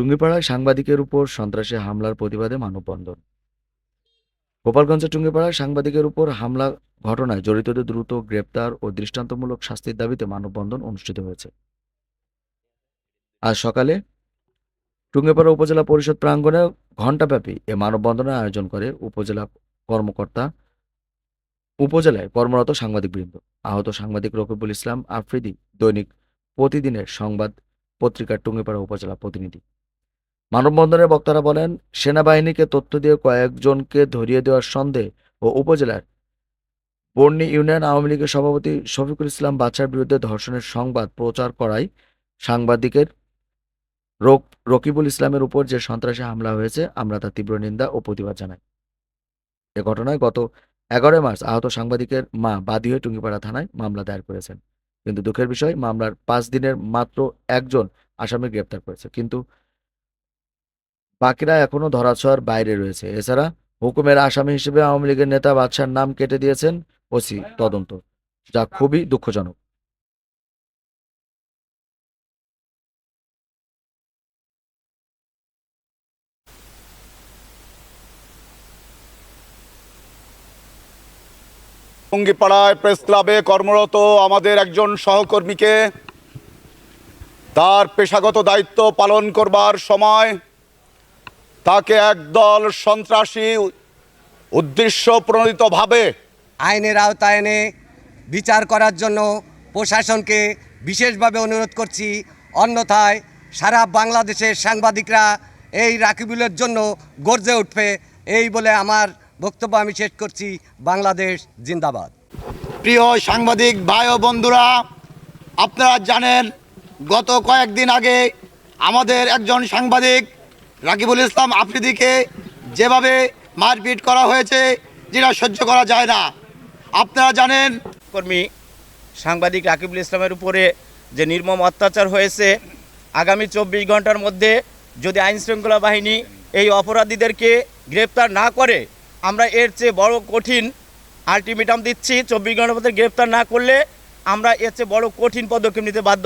টুঙ্গিপাড়ায় সাংবাদিকের উপর সন্ত্রাসী হামলার প্রতিবাদে মানববন্ধন। গোপালগঞ্জের টুঙ্গিপাড়ায় সাংবাদিকের উপর হামলা ঘটনায় জড়িতদের দ্রুত গ্রেপ্তার ও দৃষ্টান্তমূলক শাস্তির দাবিতে মানববন্ধন অনুষ্ঠিত হয়েছে। আজ সকালে টুঙ্গিপাড়া উপজেলা পরিষদ প্রাঙ্গণে ঘণ্টাব্যাপী এ মানববন্ধনের আয়োজন করে উপজেলা কর্মকর্তা, উপজেলায় কর্মরত সাংবাদিকবৃন্দ। আহত সাংবাদিক রকিবুল ইসলাম আফ্রিদি দৈনিক প্রতিদিনের সংবাদ পত্রিকার টুঙ্গিপাড়া উপজেলা প্রতিনিধি। মানববন্ধনে বক্তারা বলেন, সেনাবাহিনীকে তথ্য দিয়ে কয়েকজনকে ধরিয়ে দেওয়ার সন্দেহ ও উপজেলার বর্ণি ইউনিয়ন আওয়ামী লীগের সভাপতি শফিকুল ইসলাম বাচ্চার বিরুদ্ধে ধর্ষণের সংবাদ প্রচার করায় সাংবাদিকের রক, রকিবুল ইসলামের উপর যে সন্ত্রাসী হামলা হয়েছে, আমরা তার তীব্র নিন্দা ও প্রতিবাদ জানাই। এ ঘটনায় গত এগারোই মার্চ আহত সাংবাদিকের মা বাদী হয়ে টুঙ্গিপাড়া থানায় মামলা দায়ের করেছেন। কিন্তু দুঃখের বিষয়, মামলার পাঁচ দিনের মাত্র একজন আসামি গ্রেপ্তার করেছে। কিন্তু বাকিরা এখনও ধরাছোঁয়ার বাইরে রয়েছে। এছাড়া হুকুমের আসামি হিসেবে আওয়ামী লীগের নেতা বাদশার নাম কেটে দিয়েছেন ওসি তদন্ত, যা খুবই দুঃখজনক। টঙ্গিপাড়ায় প্রেস ক্লাবে কর্মরত আমাদের একজন সহকর্মীকে তার পেশাগত দায়িত্ব পালন করবার সময় তাকে একদল সন্ত্রাসী উদ্দেশ্য প্রণোদিতভাবে আইনের আওতায় এনে বিচার করার জন্য প্রশাসনকে বিশেষভাবে অনুরোধ করছি। অন্যথায় সারা বাংলাদেশের সাংবাদিকরা এই রাকিবুলের জন্য গর্জে উঠবে। এই বলে আমার বক্তব্য আমি শেষ করছি। বাংলাদেশ জিন্দাবাদ। প্রিয় সাংবাদিক ভাই ও বন্ধুরা আপনারা জানেন গত কয়েকদিন আগে আমাদের একজন সাংবাদিক রাকিবুল ইসলাম আফ্রিদিকে যেভাবে মারপিট করা হয়েছে, যেটা সহ্য করা যায় না আপনারা জানেন কর্মী সাংবাদিক রাকিবুল ইসলামের উপরে যে নির্মম অত্যাচার হয়েছে, আগামী চব্বিশ ঘণ্টার মধ্যে যদি আইন শৃঙ্খলা বাহিনী এই অপরাধীদেরকে গ্রেপ্তার না করে, আমরা এর চেয়ে বড় কঠিন আলটিমেটাম দিচ্ছি চব্বিশ ঘণ্টার মধ্যে গ্রেপ্তার না করলে আমরা এর চেয়ে বড় কঠিন পদক্ষেপ নিতে বাধ্য।